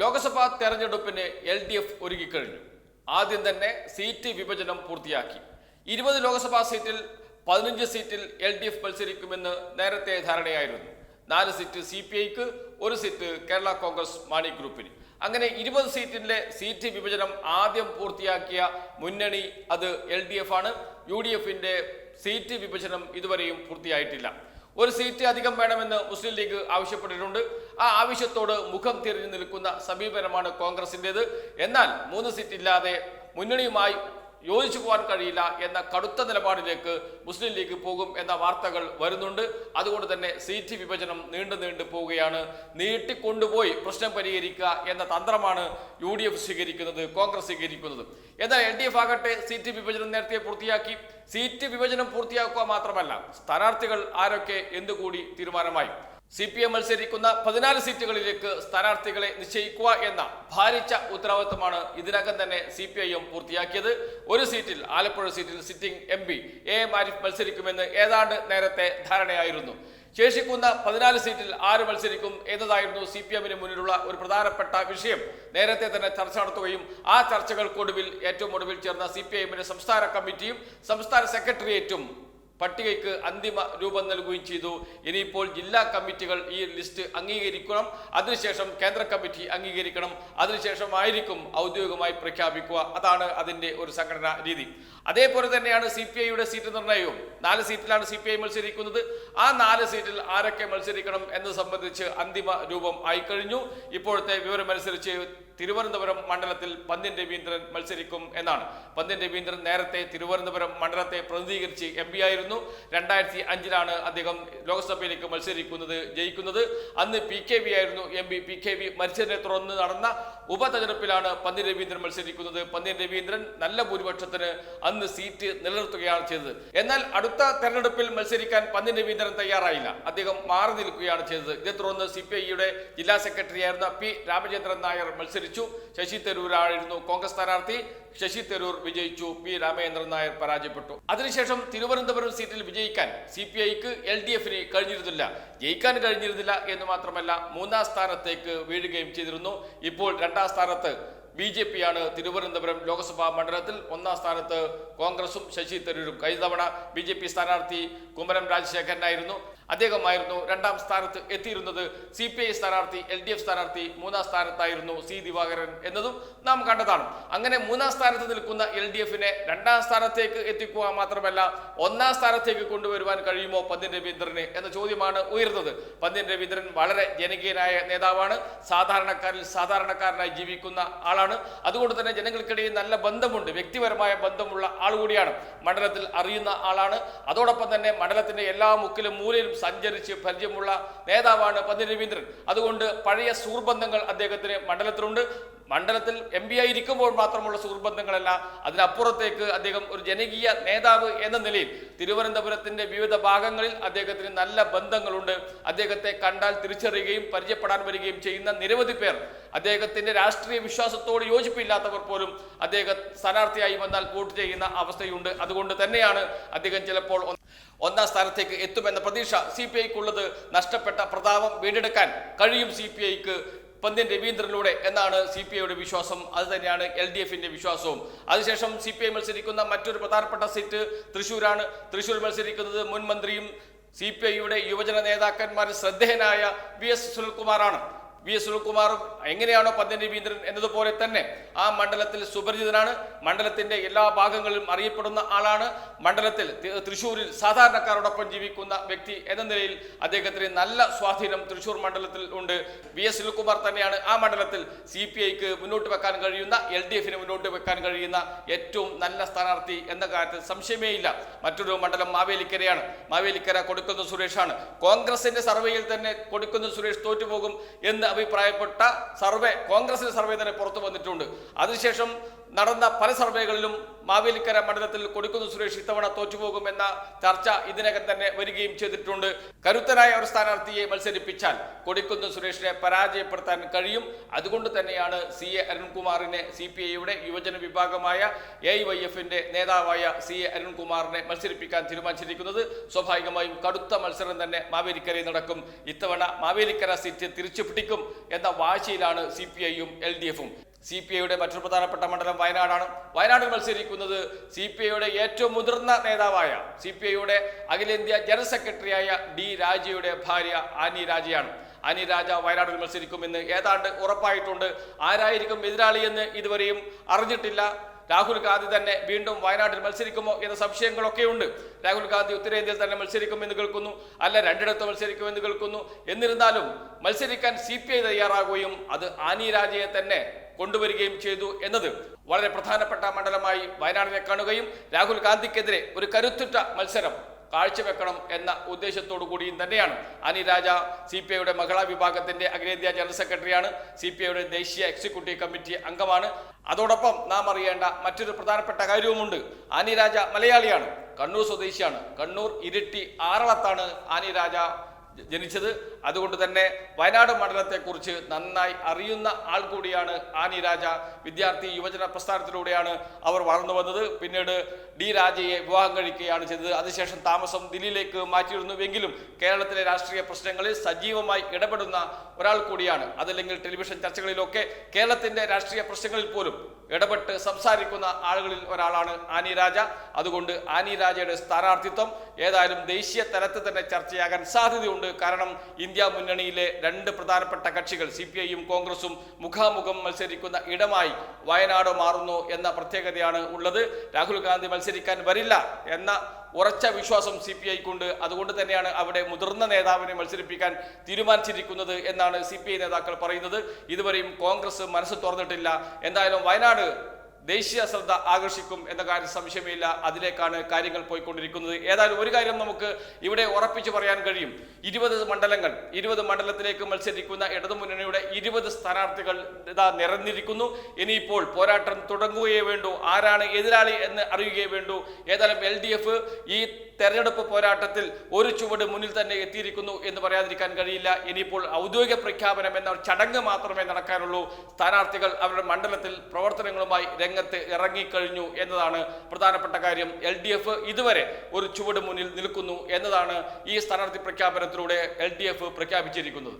ലോക്സഭാ തെരഞ്ഞെടുപ്പിന് L D F ഒരുങ്ങിക്കഴിഞ്ഞു ആദ്യം തന്നെ സീറ്റ് വിഭജനം പൂർത്തിയാക്കി. ഇരുപത് ലോക്സഭാ സീറ്റിൽ പതിനഞ്ച് സീറ്റിൽ എൽ ഡി എഫ് മത്സരിക്കുമെന്ന് നേരത്തെ ധാരണയായിരുന്നു. നാല് സീറ്റ് സി പി ഐക്ക് ഒരു സീറ്റ് കേരള കോൺഗ്രസ് മാണി ഗ്രൂപ്പിന്. അങ്ങനെ ഇരുപത് സീറ്റിലെ സീറ്റ് വിഭജനം ആദ്യം പൂർത്തിയാക്കിയ മുന്നണി അത് എൽ ഡി എഫ് ആണ്. യു ഡി എഫിന്റെ സീറ്റ് വിഭജനം ഇതുവരെയും പൂർത്തിയായിട്ടില്ല. ഒരു സീറ്റ് അധികം വേണമെന്ന് മുസ്ലിം ലീഗ് ആവശ്യപ്പെട്ടിട്ടുണ്ട്. ആ ആവശ്യത്തോട് മുഖം തിരിഞ്ഞു നിൽക്കുന്ന സമീപനമാണ് കോൺഗ്രസിന്റെത്. എന്നാൽ മൂന്ന് സീറ്റ് ഇല്ലാതെ മുന്നണിയുമായി യോജിച്ചു പോകാൻ കഴിയില്ല എന്ന കടുത്ത നിലപാടിലേക്ക് മുസ്ലിം ലീഗ് പോകും എന്ന വാർത്തകൾ വരുന്നുണ്ട്. അതുകൊണ്ട് തന്നെ സീറ്റ് വിഭജനം നീണ്ടു നീണ്ടു പോവുകയാണ്. നീട്ടിക്കൊണ്ടുപോയി പ്രശ്നം പരിഹരിക്കുക എന്ന തന്ത്രമാണ് യു ഡി എഫ് സ്വീകരിക്കുന്നത് കോൺഗ്രസ് സ്വീകരിക്കുന്നത്. എന്നാൽ എൽ ഡി എഫ് ആകട്ടെ സീറ്റ് വിഭജനം നേരത്തെ പൂർത്തിയാക്കി. സീറ്റ് വിഭജനം പൂർത്തിയാക്കുക മാത്രമല്ല സ്ഥാനാർത്ഥികൾ ആരൊക്കെ എന്തുകൂടി തീരുമാനമായി? സി പി എം മത്സരിക്കുന്ന പതിനാല് സീറ്റുകളിലേക്ക് സ്ഥാനാർത്ഥികളെ നിശ്ചയിക്കുക എന്ന ഭാരിച്ച ഉത്തരവാദിത്തമാണ് ഇതിനകം തന്നെ സി പി ഐ എം പൂർത്തിയാക്കിയത്. ഒരു സീറ്റിൽ ആലപ്പുഴ സീറ്റിൽ sitting M P A M Arif മത്സരിക്കുമെന്ന് ഏതാണ്ട് നേരത്തെ ധാരണയായിരുന്നു. ശേഷിക്കുന്ന പതിനാല് സീറ്റിൽ ആര് മത്സരിക്കും എന്നതായിരുന്നു സി പി എമ്മിന് മുന്നിലുള്ള ഒരു പ്രധാനപ്പെട്ട വിഷയം. നേരത്തെ തന്നെ ചർച്ച നടത്തുകയും ആ ചർച്ചകൾക്കൊടുവിൽ ഏറ്റവും ഒടുവിൽ ചേർന്ന സി പി ഐ എമ്മിന്റെ സംസ്ഥാന കമ്മിറ്റിയും സംസ്ഥാന സെക്രട്ടേറിയറ്റും പട്ടികയ്ക്ക് അന്തിമ രൂപം നൽകുകയും ചെയ്തു. ഇനിയിപ്പോൾ ജില്ലാ കമ്മിറ്റികൾ ഈ ലിസ്റ്റ് അംഗീകരിക്കണം. അതിനുശേഷം കേന്ദ്ര കമ്മിറ്റി അംഗീകരിക്കണം. അതിനുശേഷമായിരിക്കും ഔദ്യോഗികമായി പ്രഖ്യാപിക്കുക. അതാണ് അതിന്റെ ഒരു സംഘടനാ രീതി. അതേപോലെ തന്നെയാണ് സി പി ഐയുടെ സീറ്റ് നിർണയവും നാല് സീറ്റിലാണ് സി പി ഐ മത്സരിക്കുന്നത്. ആ നാല് സീറ്റിൽ ആരൊക്കെ മത്സരിക്കണം എന്നത് സംബന്ധിച്ച് അന്തിമ രൂപം ആയിക്കഴിഞ്ഞു. ഇപ്പോഴത്തെ വിവരമനുസരിച്ച് തിരുവനന്തപുരം മണ്ഡലത്തിൽ പന്ത്യൻ രവീന്ദ്രൻ മത്സരിക്കും എന്നാണ്. പന്ത്യൻ രവീന്ദ്രൻ നേരത്തെ തിരുവനന്തപുരം മണ്ഡലത്തെ പ്രതിനിധീകരിച്ച് എം പി ആയിരുന്നു. രണ്ടായിരത്തി അഞ്ചിലാണ് അദ്ദേഹം ലോക്സഭയിലേക്ക് മത്സരിക്കുന്നത് ജയിക്കുന്നത്. അന്ന് പി കെ വി ആയിരുന്നു M P P K V മരിച്ചതിനെ തുടർന്ന് നടന്ന ഉപതെരഞ്ഞെടുപ്പിലാണ് പന്ത്യൻ രവീന്ദ്രൻ മത്സരിക്കുന്നത്. പന്ത്യൻ രവീന്ദ്രൻ നല്ല ഭൂരിപക്ഷത്തിന് അന്ന് സീറ്റ് നിലനിർത്തുകയാണ് ചെയ്തത്. എന്നാൽ അടുത്ത തെരഞ്ഞെടുപ്പിൽ മത്സരിക്കാൻ പന്ത്യൻ രവീന്ദ്രൻ തയ്യാറായില്ല. അദ്ദേഹം മാറി നിൽക്കുകയാണ് ചെയ്തത്. ഇതേ തുടർന്ന് സി പി ഐയുടെ ജില്ലാ സെക്രട്ടറിയായിരുന്ന പി രാമചന്ദ്രൻ നായർ മത്സരിച്ചു. ശശി തരൂരായിരുന്നു കോൺഗ്രസ് സ്ഥാനാർത്ഥി ശശി തരൂർ വിജയിച്ചു. പി രാമചന്ദ്രൻ നായർ പരാജയപ്പെട്ടു. അതിനുശേഷം തിരുവനന്തപുരം സീറ്റിൽ വിജയിക്കാൻ സി പി ഐക്ക് എൽ ഡി എഫിന് കഴിഞ്ഞിരുന്നില്ല. ജയിക്കാൻ കഴിഞ്ഞിരുന്നില്ല എന്ന് മാത്രമല്ല മൂന്നാം സ്ഥാനത്തേക്ക് വീഴുകയും ചെയ്തിരുന്നു. ഇപ്പോൾ രണ്ടാം സ്ഥാനത്ത് ബി ജെ പിയാണ് തിരുവനന്തപുരം ലോക്സഭാ മണ്ഡലത്തിൽ ഒന്നാം സ്ഥാനത്ത് കോൺഗ്രസും ശശി തരൂരും. കഴിഞ്ഞ തവണ ബി ജെ പി സ്ഥാനാർത്ഥി കുമ്മനം രാജശേഖരനായിരുന്നു. അദ്ദേഹമായിരുന്നു രണ്ടാം സ്ഥാനത്ത് എത്തിയിരുന്നത്. സി പി ഐ സ്ഥാനാർത്ഥി എൽ ഡി എഫ് സ്ഥാനാർത്ഥി മൂന്നാം സ്ഥാനത്തായിരുന്നു സി ദിവാകരൻ എന്നതും നാം കണ്ടതാണ്. അങ്ങനെ മൂന്നാം സ്ഥാനത്ത് നിൽക്കുന്ന എൽ ഡി എഫിനെ രണ്ടാം സ്ഥാനത്തേക്ക് എത്തിക്കുക മാത്രമല്ല ഒന്നാം സ്ഥാനത്തേക്ക് കൊണ്ടുവരുവാൻ കഴിയുമോ പന്തിൻ രവീന്ദ്രന് എന്ന ചോദ്യമാണ് ഉയർന്നത് പന്തിൻ രവീന്ദ്രൻ വളരെ ജനകീയനായ നേതാവാണ്. സാധാരണക്കാരിൽ സാധാരണക്കാരനായി ജീവിക്കുന്ന ആളാണ്. അതുകൊണ്ട് തന്നെ ജനങ്ങൾക്കിടയിൽ നല്ല ബന്ധമുണ്ട്. വ്യക്തിപരമായ ബന്ധമുള്ള ആൾ കൂടിയാണ്. മണ്ഡലത്തിൽ അറിയുന്ന ആളാണ്. അതോടൊപ്പം തന്നെ മണ്ഡലത്തിന്റെ എല്ലാ മുക്കിലും മൂലയിലും സഞ്ചരിച്ച് പരിചയമുള്ള നേതാവാണ് പന്നി രവീന്ദ്രൻ. അതുകൊണ്ട് പഴയ സുഹൃബന്ധങ്ങൾ അദ്ദേഹത്തിന് മണ്ഡലത്തിലുണ്ട്. മണ്ഡലത്തിൽ എം പി ആയിരിക്കുമ്പോൾ മാത്രമുള്ള സുഹൃബന്ധങ്ങളല്ല അതിനപ്പുറത്തേക്ക് അദ്ദേഹം ഒരു ജനകീയ നേതാവ് എന്ന നിലയിൽ തിരുവനന്തപുരത്തിന്റെ വിവിധ ഭാഗങ്ങളിൽ അദ്ദേഹത്തിന് നല്ല ബന്ധങ്ങളുണ്ട്. അദ്ദേഹത്തെ കണ്ടാൽ തിരിച്ചറിയുകയും പരിചയപ്പെടാൻ വരികയും ചെയ്യുന്ന നിരവധി പേർ അദ്ദേഹത്തിന്റെ രാഷ്ട്രീയ വിശ്വാസത്തോട് യോജിപ്പില്ലാത്തവർ പോലും അദ്ദേഹം സ്ഥാനാർത്ഥിയായി വന്നാൽ വോട്ട് ചെയ്യുന്ന അവസ്ഥയുണ്ട്. അതുകൊണ്ട് തന്നെയാണ് അദ്ദേഹം ചിലപ്പോൾ ഒന്നാം സ്ഥാനത്തേക്ക് എത്തുമെന്ന പ്രതീക്ഷ സി പി ഐക്കുള്ളത് നഷ്ടപ്പെട്ട പ്രതാപം വീണ്ടെടുക്കാൻ കഴിയും സി പി ഐക്ക് പന്ന്യൻ രവീന്ദ്രനിലൂടെ എന്നാണ് സി പി ഐയുടെ വിശ്വാസം. അത് തന്നെയാണ് എൽ ഡി എഫിന്റെ വിശ്വാസവും. അതിനുശേഷം സി പി ഐ മത്സരിക്കുന്ന മറ്റൊരു പ്രധാനപ്പെട്ട സീറ്റ് തൃശ്ശൂരാണ് തൃശ്ശൂർ മത്സരിക്കുന്നത് മുൻ മന്ത്രിയും സി പി ഐയുടെ യുവജന നേതാക്കന്മാരിൽ ശ്രദ്ധേയനായ വി എസ് സുനിൽകുമാറാണ്. വി എസ് സുനിൽകുമാറും എങ്ങനെയാണോ പദ്ധതി രവീന്ദ്രൻ എന്നതുപോലെ തന്നെ ആ മണ്ഡലത്തിൽ സുപരിചിതനാണ്. മണ്ഡലത്തിന്റെ എല്ലാ ഭാഗങ്ങളിലും അറിയപ്പെടുന്ന ആളാണ്. മണ്ഡലത്തിൽ തൃശ്ശൂരിൽ സാധാരണക്കാരോടൊപ്പം ജീവിക്കുന്ന വ്യക്തി എന്ന നിലയിൽ അദ്ദേഹത്തിന് നല്ല സ്വാധീനം തൃശ്ശൂർ മണ്ഡലത്തിൽ ഉണ്ട്. വി എസ് സുനിൽകുമാർ തന്നെയാണ് ആ മണ്ഡലത്തിൽ സി പി ഐക്ക് മുന്നോട്ട് വെക്കാൻ കഴിയുന്ന എൽ ഡി എഫിന് മുന്നോട്ട് വെക്കാൻ കഴിയുന്ന ഏറ്റവും നല്ല സ്ഥാനാർത്ഥി എന്ന കാര്യത്തിൽ സംശയമേ ഇല്ല മറ്റൊരു മണ്ഡലം മാവേലിക്കരയാണ്. മാവേലിക്കര കൊടുക്കുന്ന സുരേഷാണ്. കോൺഗ്രസിന്റെ സർവേയിൽ തന്നെ കൊടുക്കുന്ന സുരേഷ് തോറ്റുപോകും എന്ന് അഭിപ്രായപ്പെട്ട സർവേ കോൺഗ്രസിന്റെ സർവേ തന്നെ പുറത്തു വന്നിട്ടുണ്ട്. അതിനുശേഷം നടന്ന പല സർവേകളിലും മാവേലിക്കര മണ്ഡലത്തിൽ കൊടിക്കുന്ന് സുരേഷ് ഇത്തവണ തോറ്റുപോകുമെന്ന ചർച്ച ഇതിനകം തന്നെ വരികയും ചെയ്തിട്ടുണ്ട്. കരുത്തനായ ഒരു സ്ഥാനാർത്ഥിയെ മത്സരിപ്പിച്ചാൽ കൊടിക്കുന്ന് സുരേഷിനെ പരാജയപ്പെടുത്താൻ കഴിയും. അതുകൊണ്ട് തന്നെയാണ് സി എ അരുൺകുമാറിനെ സി പി ഐയുടെ യുവജന വിഭാഗമായ എ വൈ എഫിന്റെ നേതാവായ സി എ അരുൺകുമാറിനെ മത്സരിപ്പിക്കാൻ തീരുമാനിച്ചിരിക്കുന്നത്. സ്വാഭാവികമായും കടുത്ത മത്സരം തന്നെ മാവേലിക്കരയിൽ നടക്കും. ഇത്തവണ മാവേലിക്കര സീറ്റ് തിരിച്ചു പിടിക്കും എന്ന വാശിയിലാണ് സി പി ഐയും എൽ ഡി എഫും. സി പി ഐയുടെ മറ്റൊരു പ്രധാനപ്പെട്ട മണ്ഡലം വയനാടാണ്. വയനാട് മത്സരിക്കുന്നത് സി പി ഐയുടെ ഏറ്റവും മുതിർന്ന നേതാവായ സി പി ഐയുടെ അഖിലേന്ത്യാ ജനറൽ സെക്രട്ടറിയായ ഡി രാജയുടെ ഭാര്യ ആനി രാജയാണ്. ആനി രാജ വയനാടിൽ മത്സരിക്കുമെന്ന് ഏതാണ്ട് ഉറപ്പായിട്ടുണ്ട്. ആരായിരിക്കും എതിരാളിയെന്ന് ഇതുവരെയും അറിഞ്ഞിട്ടില്ല. രാഹുൽ ഗാന്ധി തന്നെ വീണ്ടും വയനാട്ടിൽ മത്സരിക്കുമോ എന്ന സംശയങ്ങളൊക്കെ ഉണ്ട് രാഹുൽ ഗാന്ധി ഉത്തരേന്ത്യയിൽ തന്നെ മത്സരിക്കുമെന്ന് കേൾക്കുന്നു. അല്ല രണ്ടിടത്ത് മത്സരിക്കുമെന്ന് കേൾക്കുന്നു. എന്നിരുന്നാലും മത്സരിക്കാൻ സി പി ഐ തയ്യാറാകുകയും അത് ആനി രാജയെ തന്നെ കൊണ്ടുവരികയും ചെയ്തു എന്നത് വളരെ പ്രധാനപ്പെട്ട മണ്ഡലമായി വയനാടിനെ കാണുകയും രാഹുൽ ഗാന്ധിക്കെതിരെ ഒരു കരുത്തുറ്റ മത്സരം കാഴ്ചവെക്കണം എന്ന ഉദ്ദേശത്തോടു കൂടിയും തന്നെയാണ്. അനി രാജ സി പി ഐയുടെ മഹിളാ വിഭാഗത്തിന്റെ അഖിലേന്ത്യാ ജനറൽ സെക്രട്ടറിയാണ്. സി പി ഐയുടെ ദേശീയ എക്സിക്യൂട്ടീവ് കമ്മിറ്റി അംഗമാണ്. അതോടൊപ്പം നാം അറിയേണ്ട മറ്റൊരു പ്രധാനപ്പെട്ട കാര്യവുമുണ്ട്. ആനി രാജ മലയാളിയാണ്. കണ്ണൂർ സ്വദേശിയാണ്. കണ്ണൂർ ഇരിട്ടി ആറളത്താണ് ആനി രാജ ജനിച്ചത്. അതുകൊണ്ട് തന്നെ വയനാട് മണ്ഡലത്തെക്കുറിച്ച് നന്നായി അറിയുന്ന ആൾ കൂടിയാണ് ആനി രാജ. വിദ്യാർത്ഥി യുവജന പ്രസ്ഥാനത്തിലൂടെയാണ് അവർ വളർന്നു വന്നത്. പിന്നീട് ഡി രാജയെ വിവാഹം കഴിക്കുകയാണ് ചെയ്തത്. അതിനുശേഷം താമസം ദില്ലിയിലേക്ക് മാറ്റിയിരുന്നുവെങ്കിലും കേരളത്തിലെ രാഷ്ട്രീയ പ്രശ്നങ്ങളിൽ സജീവമായി ഇടപെടുന്ന ഒരാൾ കൂടിയാണ്. അതല്ലെങ്കിൽ ടെലിവിഷൻ ചർച്ചകളിലൊക്കെ കേരളത്തിന്റെ രാഷ്ട്രീയ പ്രശ്നങ്ങളിൽ പോലും ഇടപെട്ട് സംസാരിക്കുന്ന ആളുകളിൽ ഒരാളാണ് ആനി രാജ. അതുകൊണ്ട് ആനി രാജയുടെ സ്ഥാനാർത്ഥിത്വം ഏതായാലും ദേശീയ തലത്തിൽ തന്നെ ചർച്ചയാകാൻ സാധ്യതയുണ്ട്. കാരണം ഇന്ത്യ മുന്നണിയിലെ രണ്ട് പ്രധാനപ്പെട്ട കക്ഷികൾ സി പി ഐയും കോൺഗ്രസും മുഖാമുഖം മത്സരിക്കുന്ന ഇടമായി വയനാട് മാറുന്നു എന്ന പ്രത്യേകതയാണ് ഉള്ളത്. രാഹുൽ ഗാന്ധി മത്സരിക്കാൻ വരില്ല എന്ന ഉറച്ച വിശ്വാസം സി പി ഐക്കുണ്ട് അതുകൊണ്ട് തന്നെയാണ് അവിടെ മുതിർന്ന നേതാവിനെ മത്സരിപ്പിക്കാൻ തീരുമാനിച്ചിരിക്കുന്നത് എന്നാണ് സി പി ഐ നേതാക്കൾ പറയുന്നത്. ഇതുവരെയും കോൺഗ്രസ് മനസ്സ് തുറന്നിട്ടില്ല. എന്തായാലും വയനാട് ദേശീയ ശ്രദ്ധ ആകർഷിക്കും എന്ന കാര്യം സംശയമില്ല. അതിലേക്കാണ് കാര്യങ്ങൾ പോയിക്കൊണ്ടിരിക്കുന്നത്. ഏതായാലും ഒരു കാര്യം നമുക്ക് ഇവിടെ ഉറപ്പിച്ചു പറയാൻ കഴിയും. ഇരുപത് മണ്ഡലങ്ങൾ ഇരുപത് മണ്ഡലത്തിലേക്ക് മത്സരിക്കുന്ന ഇടതുമുന്നണിയുടെ ഇരുപത് സ്ഥാനാർത്ഥികൾ ഇതാ നിറഞ്ഞിരിക്കുന്നു. ഇനിയിപ്പോൾ പോരാട്ടം തുടങ്ങുകയേ വേണ്ടൂ. ആരാണ് എതിരാളി എന്ന് അറിയുകയേ വേണ്ടൂ. ഏതായാലും എൽ ഈ തെരഞ്ഞെടുപ്പ് പോരാട്ടത്തിൽ ഒരു ചുവട് മുന്നിൽ തന്നെ എത്തിയിരിക്കുന്നു എന്ന് പറയാതിരിക്കാൻ കഴിയില്ല. ഇനിയിപ്പോൾ ഔദ്യോഗിക പ്രഖ്യാപനം എന്ന ചടങ്ങ് മാത്രമേ നടക്കാനുള്ളൂ. സ്ഥാനാർത്ഥികൾ അവരുടെ മണ്ഡലത്തിൽ പ്രവർത്തനങ്ങളുമായി രംഗത്ത് ഇറങ്ങിക്കഴിഞ്ഞു എന്നതാണ് പ്രധാനപ്പെട്ട കാര്യം. എൽ ഡി എഫ് ഇതുവരെ ഒരു ചുവട് മുന്നിൽ നിൽക്കുന്നു എന്നതാണ് ഈ സ്ഥാനാർത്ഥി പ്രഖ്യാപനത്തിലൂടെ എൽ ഡി എഫ് പ്രഖ്യാപിച്ചിരിക്കുന്നത്.